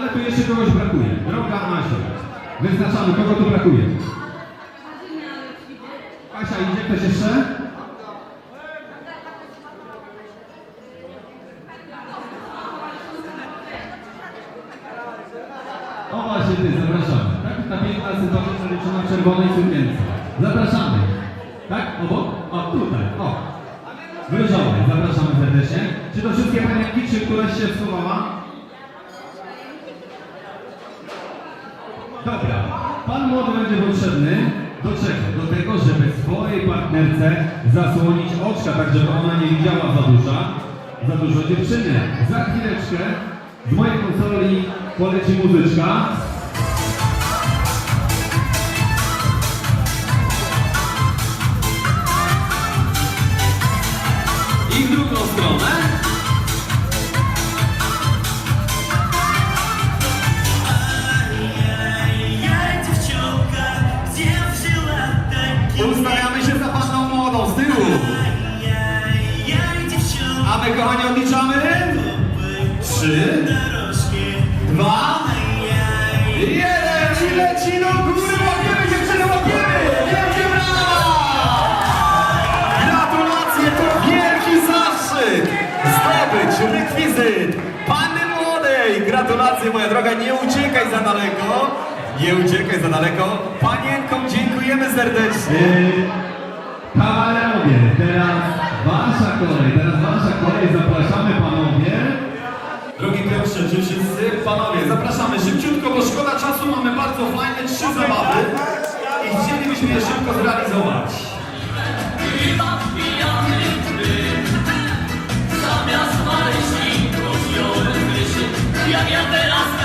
Ale tu jeszcze kogoś brakuje. Droga Asiu. Wyznaczamy, kogo tu brakuje. Asia, idzie ktoś jeszcze? O właśnie ty, zapraszamy. Tak, ta piękna, sympatyczna dziewczyna w czerwonej sukience. Zapraszamy. Tak, obok? O, tutaj, o. W różowej, zapraszamy serdecznie. Czy to wszystkie panienki, czy któraś się schowała? Dobra, pan młody będzie potrzebny do czego? Do tego, żeby swojej partnerce zasłonić oczka, tak żeby ona nie widziała za dużo, za dużo dziewczyny. Za chwileczkę z mojej konsoli poleci muzyczka. Moja droga, nie uciekaj za daleko. Nie uciekaj za daleko. Panienkom dziękujemy serdecznie. Kawalerowie, teraz wasza kolej, teraz wasza kolej, zapraszamy panowie. Drogi Piotrze, czy wszyscy panowie, zapraszamy szybciutko, bo szkoda czasu, mamy bardzo fajne trzy zabawy i chcielibyśmy je szybko zrealizować. Jak ja teraz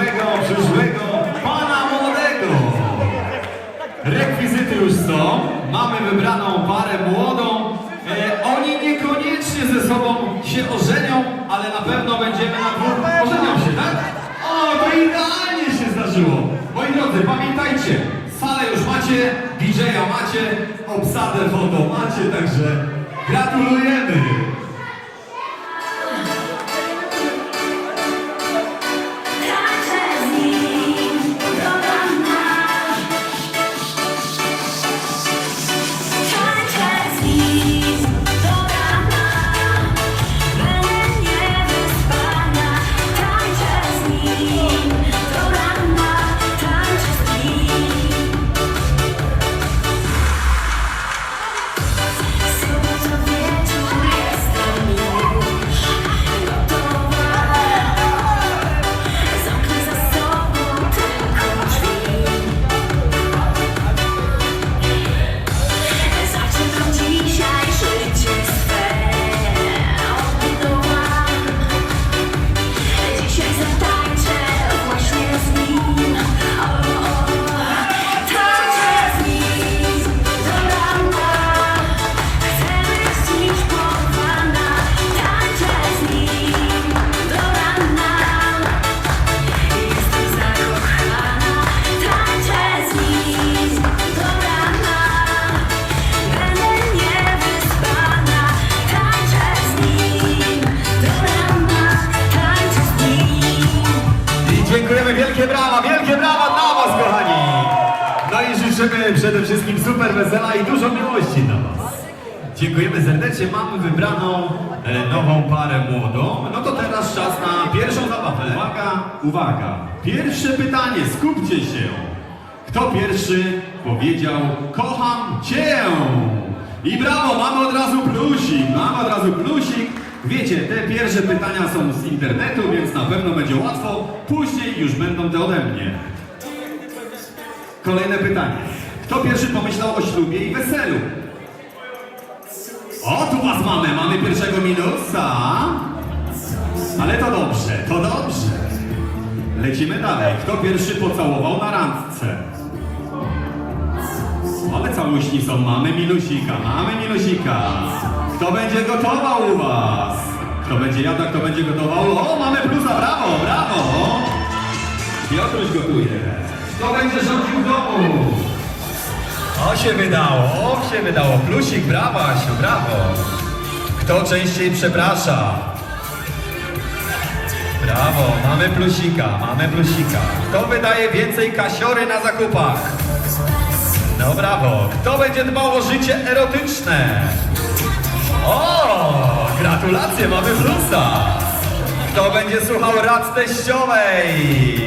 przyszłego pana młodego! Rekwizyty już są. Mamy wybraną parę młodą. E, oni niekoniecznie ze sobą się ożenią, ale na pewno będziemy na dwóch. Ożenią się, tak? O, to idealnie się zdarzyło. Moi drodzy, pamiętajcie, salę już macie, DJ-a macie, obsadę foto macie, także gratulujemy. Przede wszystkim super wesela i dużo miłości dla Was. Dziękujemy serdecznie, mamy wybraną e, nową parę młodą. No to teraz czas na pierwszą zabawę. Uwaga, uwaga. Pierwsze pytanie, skupcie się. Kto pierwszy powiedział kocham Cię? I brawo, mamy od razu plusik, mamy od razu plusik. Wiecie, te pierwsze pytania są z internetu, więc na pewno będzie łatwo. Później już będą te ode mnie. Kolejne pytanie. Kto pierwszy pomyślał o ślubie i weselu? O, tu was mamy, mamy pierwszego minusa. Ale to dobrze, to dobrze. Lecimy dalej. Kto pierwszy pocałował na randce? Ale całuśni są, mamy minusika, mamy minusika. Kto będzie gotował u was? Kto będzie jadł, kto będzie gotował? O, mamy plusa, brawo, brawo. Piotruś gotuje. Kto będzie rządził w domu? O się wydało, o się wydało. Plusik, brawo Asiu, brawo. Kto częściej przeprasza? Brawo, mamy plusika, mamy plusika. Kto wydaje więcej kasiory na zakupach? No brawo. Kto będzie dbał o życie erotyczne? O, gratulacje, mamy plusa. Kto będzie słuchał rad teściowej?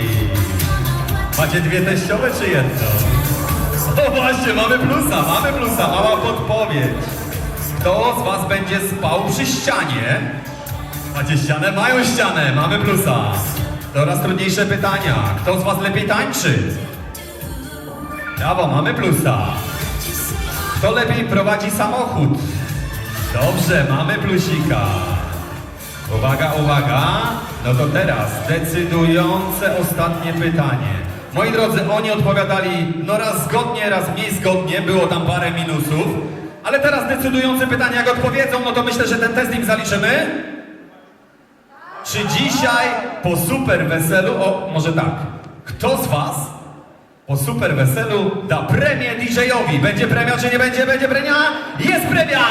Macie dwie teściowe czy jedno? O właśnie, mamy plusa, mamy plusa, mała podpowiedź. Kto z was będzie spał przy ścianie? Macie ścianę? Mają ścianę, mamy plusa. Coraz trudniejsze pytania. Kto z was lepiej tańczy? Brawo, mamy plusa. Kto lepiej prowadzi samochód? Dobrze, mamy plusika. Uwaga, uwaga. No to teraz decydujące ostatnie pytanie. Moi drodzy, oni odpowiadali no raz zgodnie, raz mniej zgodnie, było tam parę minusów. Ale teraz decydujące pytanie, jak odpowiedzą, no to myślę, że ten test im zaliczymy. Czy dzisiaj po super weselu, o może tak, kto z was po super weselu da premię DJ-owi? Będzie premia czy nie będzie? Będzie premia? Jest premia!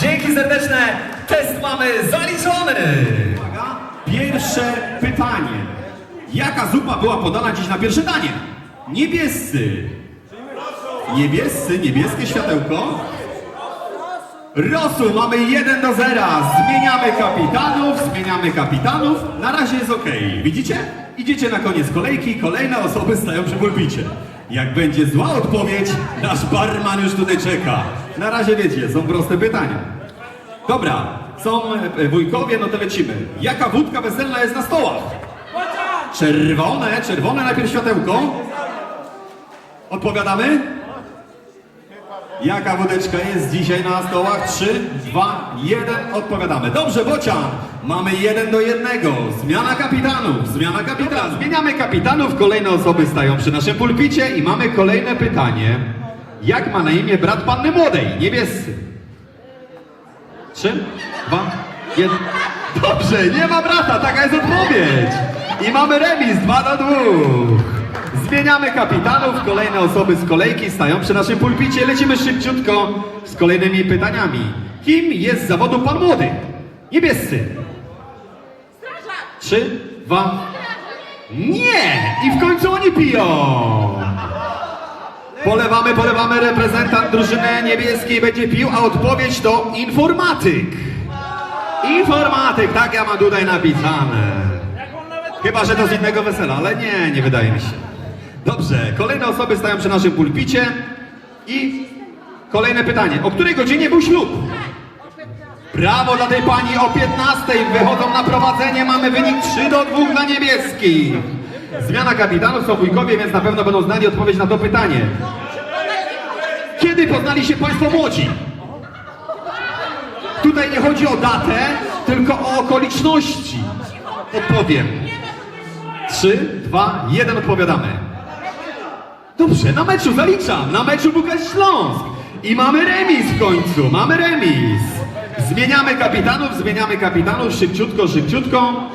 Dzięki serdeczne, test mamy zaliczony! Pierwsze pytanie. Jaka zupa była podana dziś na pierwsze danie? Niebiescy. Niebiescy, niebieskie światełko. Rosół, mamy 1 do 0. Zmieniamy kapitanów, zmieniamy kapitanów. Na razie jest ok. Widzicie? Idziecie na koniec kolejki, kolejne osoby stają przy pulpicie. Jak będzie zła odpowiedź, nasz barman już tutaj czeka. Na razie wiecie, są proste pytania. Dobra, są e, wujkowie, no to lecimy. Jaka wódka weselna jest na stołach? Czerwone, czerwone najpierw światełko. Odpowiadamy? Jaka wódeczka jest dzisiaj na stołach? 3, 2, 1. Odpowiadamy. Dobrze, Bocian. Mamy jeden do jednego. Zmiana kapitanów. Zmiana kapitanów. Zmieniamy kapitanów. Kolejne osoby stają przy naszym pulpicie i mamy kolejne pytanie. Jak ma na imię brat panny młodej? Niebiescy. 3, 2, 1. Dobrze, nie ma brata. Taka jest odpowiedź. I mamy remis 2 do 2. Zmieniamy kapitanów, kolejne osoby z kolejki stają przy naszym pulpicie. Lecimy szybciutko z kolejnymi pytaniami. Kim jest z zawodu pan młody? Niebiescy. Trzy, dwa. Nie! I w końcu oni piją! Polewamy, polewamy, reprezentant drużyny niebieskiej będzie pił, a odpowiedź to informatyk. Informatyk, tak ja mam tutaj napisane. Chyba, że to z innego wesela, ale nie, nie wydaje mi się. Dobrze, kolejne osoby stają przy naszym pulpicie i kolejne pytanie. O której godzinie był ślub? Brawo dla tej pani o 15 wychodzą na prowadzenie. Mamy wynik 3 do 2 dla niebieskich. Zmiana kapitanów są wujkowie, więc na pewno będą znali odpowiedź na to pytanie. Kiedy poznali się Państwo młodzi? Tutaj nie chodzi o datę, tylko o okoliczności. Odpowiem. 3, 2, 1 odpowiadamy. Dobrze, na meczu zaliczam. Na meczu Bukarest Śląsk. I mamy remis w końcu. Mamy remis. Zmieniamy kapitanów, zmieniamy kapitanów. Szybciutko, szybciutko.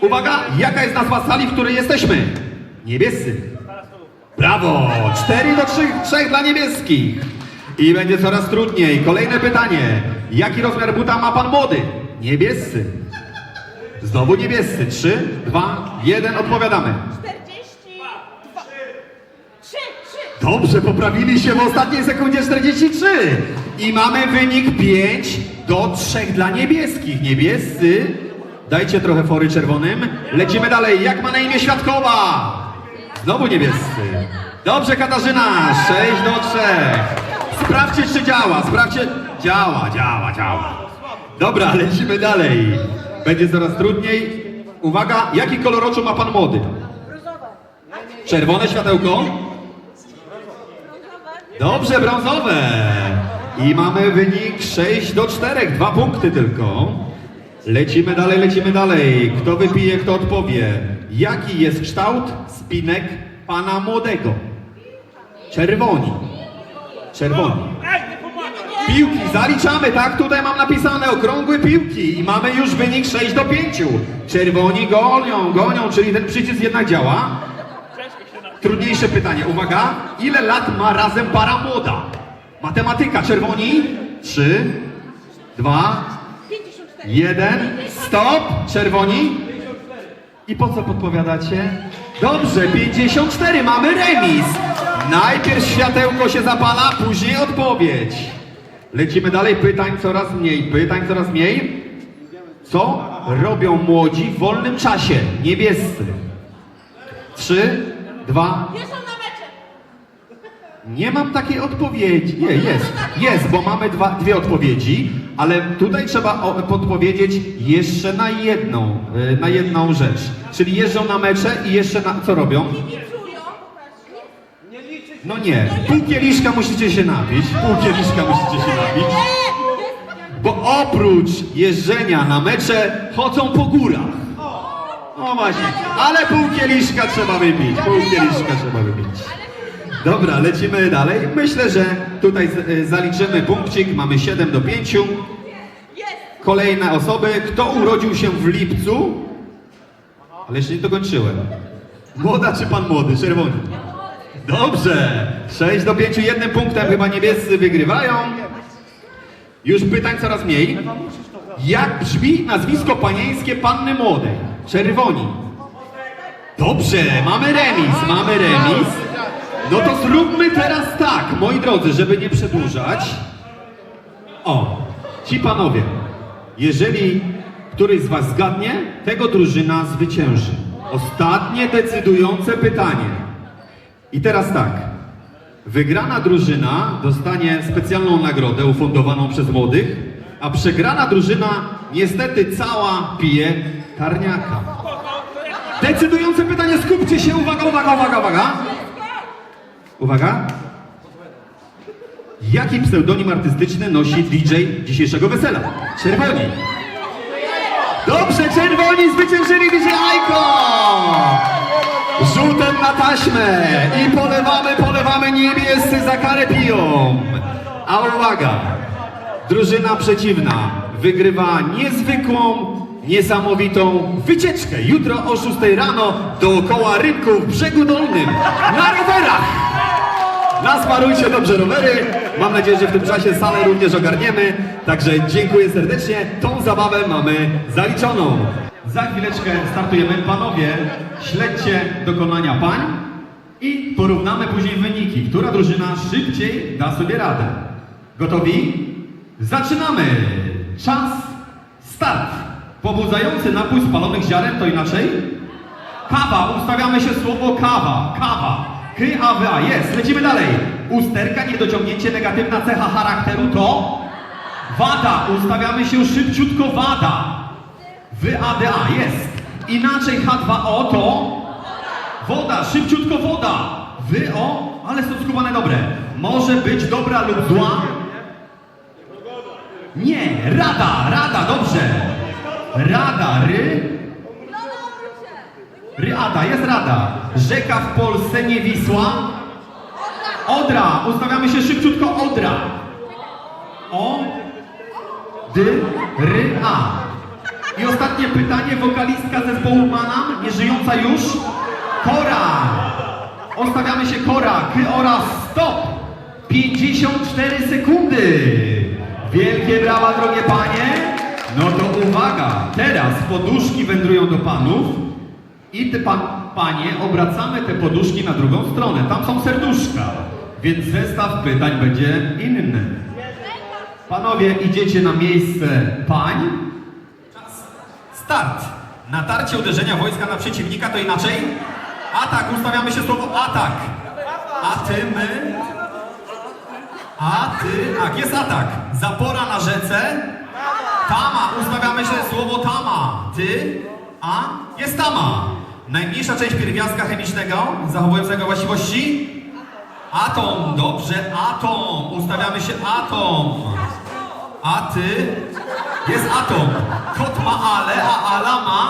Uwaga, jaka jest nazwa sali, w której jesteśmy? Niebiescy. Brawo! 4 do 3, 3 dla niebieskich. I będzie coraz trudniej. Kolejne pytanie. Jaki rozmiar buta ma pan młody? Niebiescy. Znowu niebiescy. 3, 2, 1. Odpowiadamy. 42. 3, 3. Dobrze, poprawili się w ostatniej sekundzie 43. I mamy wynik 5 do 3 dla niebieskich. Niebiescy, dajcie trochę fory czerwonym. Lecimy dalej. Jak ma na imię Świadkowa? Znowu niebiescy. Dobrze, Katarzyna, 6 do 3. Sprawdźcie, czy działa. Sprawdźcie. Działa, działa, działa. Dobra, lecimy dalej. Będzie coraz trudniej. Uwaga, jaki kolor oczu ma pan młody? Czerwone światełko? Dobrze, brązowe. I mamy wynik 6 do 4, dwa punkty tylko. Lecimy dalej, lecimy dalej. Kto wypije, kto odpowie. Jaki jest kształt spinek pana młodego? Czerwoni. Czerwoni. Piłki zaliczamy, tak? Tutaj mam napisane okrągłe piłki i mamy już wynik 6 do 5. Czerwoni gonią, gonią, czyli ten przycisk jednak działa. Trudniejsze pytanie, uwaga. Ile lat ma razem para młoda? Matematyka, czerwoni. 3, 2, 54. 1, stop, czerwoni. I po co podpowiadacie? Dobrze, 54, mamy remis. Najpierw światełko się zapala, później odpowiedź. Lecimy dalej, pytań coraz mniej, pytań coraz mniej. Co robią młodzi w wolnym czasie? Niebiescy. Trzy, dwa, są na mecze. nie mam takiej odpowiedzi. Nie, jest. Jest, bo mamy dwa, dwie odpowiedzi, ale tutaj trzeba o, podpowiedzieć jeszcze na jedną, y, na jedną rzecz. Czyli jeżdżą na mecze i jeszcze na, co robią? No nie, pół kieliszka musicie się napić, pół kieliszka musicie się napić, bo oprócz jeżdżenia na mecze chodzą po górach. O właśnie, ale pół kieliszka trzeba wypić, pół kieliszka trzeba wypić. Dobra, lecimy dalej. Myślę, że tutaj y, zaliczymy punkcik, mamy 7 do 5. Jest. Kolejne osoby, kto urodził się w lipcu? Ale jeszcze nie dokończyłem. Młoda czy pan młody? Czerwony. Dobrze. 6 do 5, jednym punktem chyba niebiescy wygrywają. Już pytań coraz mniej. Jak brzmi nazwisko panieńskie panny młodej? Czerwoni. Dobrze, mamy remis, mamy remis. No to zróbmy teraz tak, moi drodzy, żeby nie przedłużać. O, ci panowie, jeżeli któryś z was zgadnie, tego drużyna zwycięży. Ostatnie decydujące pytanie. I teraz tak. Wygrana drużyna dostanie specjalną nagrodę ufundowaną przez młodych, a przegrana drużyna niestety cała pije karniaka. Decydujące pytanie, skupcie się, uwaga, uwaga, uwaga, uwaga. Uwaga. Jaki pseudonim artystyczny nosi DJ dzisiejszego wesela? Czerwoni. Dobrze, czerwoni zwyciężyli DJ Aiko! Na taśmę i polewamy, polewamy niebiescy za karę piją. A uwaga, drużyna przeciwna wygrywa niezwykłą, niesamowitą wycieczkę jutro o 6 rano dookoła rynku w brzegu dolnym na rowerach. Nasmarujcie dobrze rowery. Mam nadzieję, że w tym czasie salę również ogarniemy. Także dziękuję serdecznie. Tą zabawę mamy zaliczoną. Za chwileczkę startujemy. Panowie, śledźcie dokonania pań i porównamy później wyniki. Która drużyna szybciej da sobie radę. Gotowi? Zaczynamy! Czas, start! Pobudzający napój spalonych ziaren to inaczej? Kawa, ustawiamy się słowo kawa, kawa. K-A-W-A, jest, lecimy dalej. Usterka, niedociągnięcie, negatywna cecha charakteru to? Wada, ustawiamy się szybciutko, wada. W-A-D-A, jest. Inaczej H2O to? Woda, szybciutko woda. Wy-O, ale są skubane dobre. Może być dobra lub zła? Nie, rada, rada, dobrze. Rada, ry, Ryada, jest rada. Rzeka w Polsce nie Wisła. Odra, ustawiamy się szybciutko, Odra. O, dy, ry, a. I ostatnie pytanie, wokalistka zespołu Manam, nieżyjąca już. Kora. Ustawiamy się Kora, ky oraz stop. 54 sekundy. Wielkie brawa, drogie panie. No to uwaga, teraz poduszki wędrują do panów. I ty, pan, panie, obracamy te poduszki na drugą stronę. Tam są serduszka, więc zestaw pytań będzie inny. Panowie, idziecie na miejsce pań. Start. Natarcie uderzenia wojska na przeciwnika to inaczej? Atak. Ustawiamy się słowo atak. A ty, my. A ty, tak, jest atak. Zapora na rzece. Tama, ustawiamy się słowo tama. Ty, a, jest tama. Najmniejsza część pierwiastka chemicznego zachowującego właściwości? Atom, dobrze, atom. Ustawiamy się atom. A ty? Jest atom. Kot ma ale, a ala ma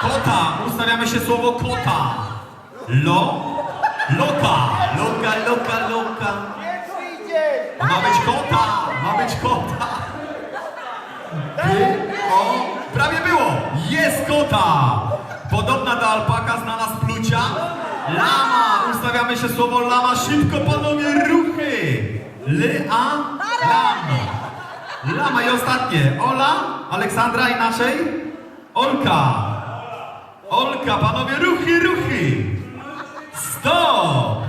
kota. Ustawiamy się słowo kota. Lo, loka. Loka, loka, loka. Ma być kota, ma być kota. O, prawie było. Jest kota. Podobna do alpaka znana z plucia. Lama. Ustawiamy się słowo lama. Szybko panowie ruchy. Ly, a, lama. Lama i ostatnie. Ola, Aleksandra inaczej. Olka. Olka, panowie, ruchy, ruchy. Stop!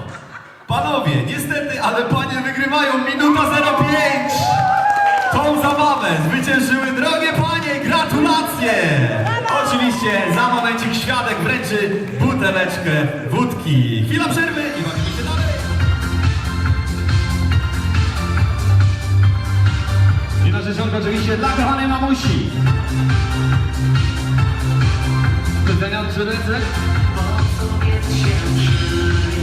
Panowie, niestety, ale panie wygrywają minuta 05. Tą zabawę zwyciężyły drogie panie, gratulacje! Oczywiście za momencik świadek wręczy buteleczkę wódki. Chwila przerwy dla kochanej mamusi. Pytania od ręce? Po co więc się dziwisz?